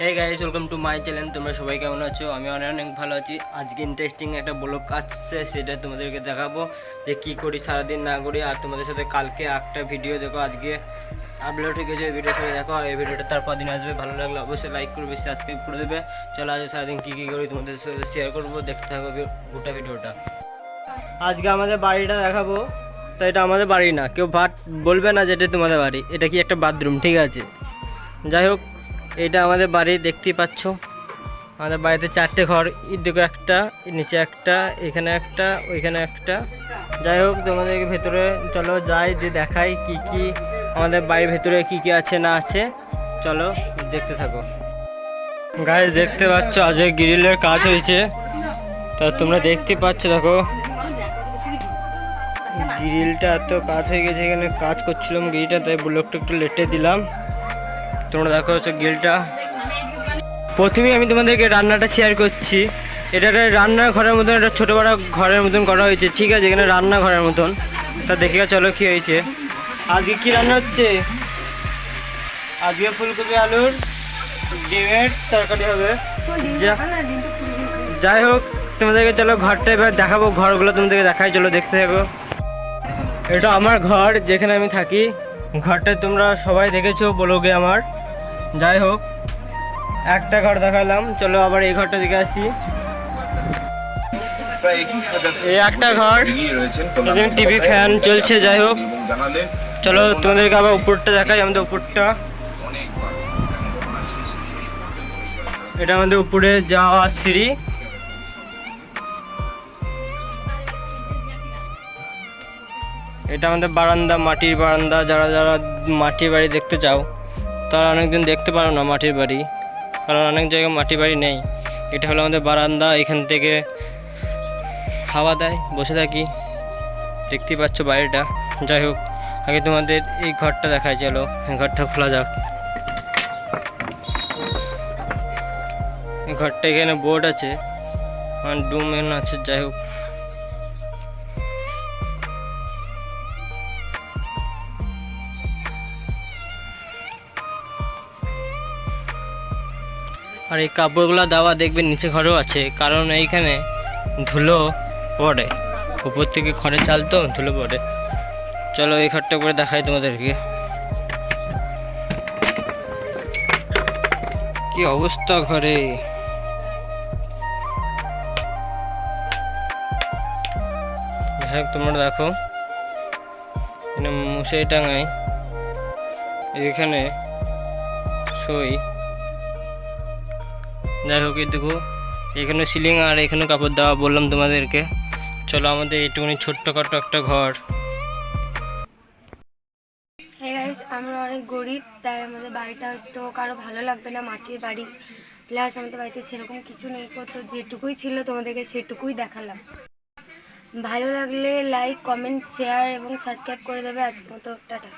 Hey guys welcome to my channel তোমরা সবাই কেমন আছো? আমি অনেক অনেক ভালো আছি। আজকে ইন্টারেস্টিং একটা ব্লগ আসছে, সেটা তোমাদেরকে দেখাবো যে কী করি সারাদিন না করি। আর তোমাদের সাথে কালকে একটা ভিডিও দেখো, আজকে আপলোড হয়ে গেছে ভিডিও সবাই দেখো। আর এই ভিডিওটা তারপর দিন আসবে। ভালো লাগলে অবশ্যই লাইক করবে সাবস্ক্রাইব করে দেবে। চলো আজ সারাদিন কী কী করি তোমাদের সাথে শেয়ার করব। দেখতে থাকো গোটা ভিডিওটা আজকে আমাদের বাড়িটা দেখাবো। তো এটা আমাদের বাড়ি না। কেউ ভাট বলবে না যে এটা তোমাদের বাড়ি। এটা কি একটা বাথরুম ঠিক আছে? যাই হোক এটা আমাদের বাড়ি, দেখতেই পাচ্ছ। আমাদের বাড়িতে চারটে ঘর, এদিকে একটা, নিচে একটা, এখানে একটা, ওইখানে একটা। যাই হোক, তোমাদেরকে ভেতরে, চলো যাই, দিয়ে দেখাই কি কি, আমাদের বাড়ির ভেতরে কি কি আছে, না আছে। চলো, দেখতে থাকো। গায়ে দেখতে পাচ্ছ, আজকে গ্রিলের কাজ হয়েছে। তা তোমরা দেখতে পাচ্ছ, দেখো। গ্রিলটা এত কাজ হয়ে গেছে, এখানে কাজ করছিলাম গ্রিলটা, তাই ব্লকটা একটু লেটে দিলাম। তোমরা দেখো হচ্ছে গ্রিলটা। প্রথমেই আমি তোমাদেরকে রান্নাটা শেয়ার করছি। এটা একটা রান্নার ঘরের মতন একটা ছোটো বড় ঘরের মতন করা হয়েছে, ঠিক আছে? এখানে রান্না ঘরের মতন। তা দেখে চলো কী হয়েছে। আজকে কি রান্না হচ্ছে? আজকে ফুলকপি আলুর ডিমের তরকারি হবে। যাই হোক, তোমাদেরকে চলো ঘরটা এবার দেখাবো, ঘরগুলো তোমাদেরকে দেখাই, চলো দেখতে থাকো। এটা আমার ঘর, যেখানে আমি থাকি। ঘরটা তোমরা সবাই দেখেছ ব্লগে আমার। যাই হোক, একটা ঘর দেখালাম, চলো আবার এই ঘরটা দেখে আসি। এই একটা ঘর টিভি ফ্যান চলছে, যাই হোক। চলো তোমাদেরকে আবার উপরটা দেখাই, আমাদের উপরটা। এটা আমাদের উপরে যাওয়া সিঁড়ি। এটা আমাদের বারান্দা, মাটির বারান্দা, যারা যারা মাটির বাড়ি দেখতে চাও। তারা অনেকদিন দেখতে পারো না মাটির বাড়ি, কারণ অনেক জায়গায় মাটির বাড়ি নেই। এটা হলো আমাদের বারান্দা, এখান থেকে হাওয়া দেয়, বসে থাকি। দেখতেই পাচ্ছ বাড়িটা। যাই হোক, আগে তোমাদের এই ঘরটা দেখায় চলো ঘরটা খোলা যাক। এই ঘরটা এখানে বোর্ড আছে, আর ডুম আছে, যাই হোক। আর এই কাপড়গুলো দেওয়া দেখবেন নিচে ঘরেও আছে, কারণ এইখানে ধুলো পড়ে। উপর থেকে খড়ের চাল তো, ধুলো পড়ে। চলো এই ঘরটা করে দেখাই তোমাদেরকে। কি অবস্থা ঘরে? যাই তোমরা দেখো। মশারি টাঙাই এখানে সই। যাই হোক দেখো, এখানে সিলিং আর এখানে কাপড় দেওয়া বললাম তোমাদেরকে। চলো আমাদের এইটুকুনি ছোট্টখাটো একটা ঘর। আমরা অনেক গরিব, তাই আমাদের বাড়িটা হয়তো কারও ভালো লাগবে না, মাটির বাড়ি। প্লাস আমাদের বাড়িতে সেরকম কিছু নেই, তো যেটুকুই ছিল তোমাদেরকে সেটুকুই দেখালাম। ভালো লাগলে লাইক কমেন্ট শেয়ার এবং সাবস্ক্রাইব করে দেবে আজকের মতো। টাটা।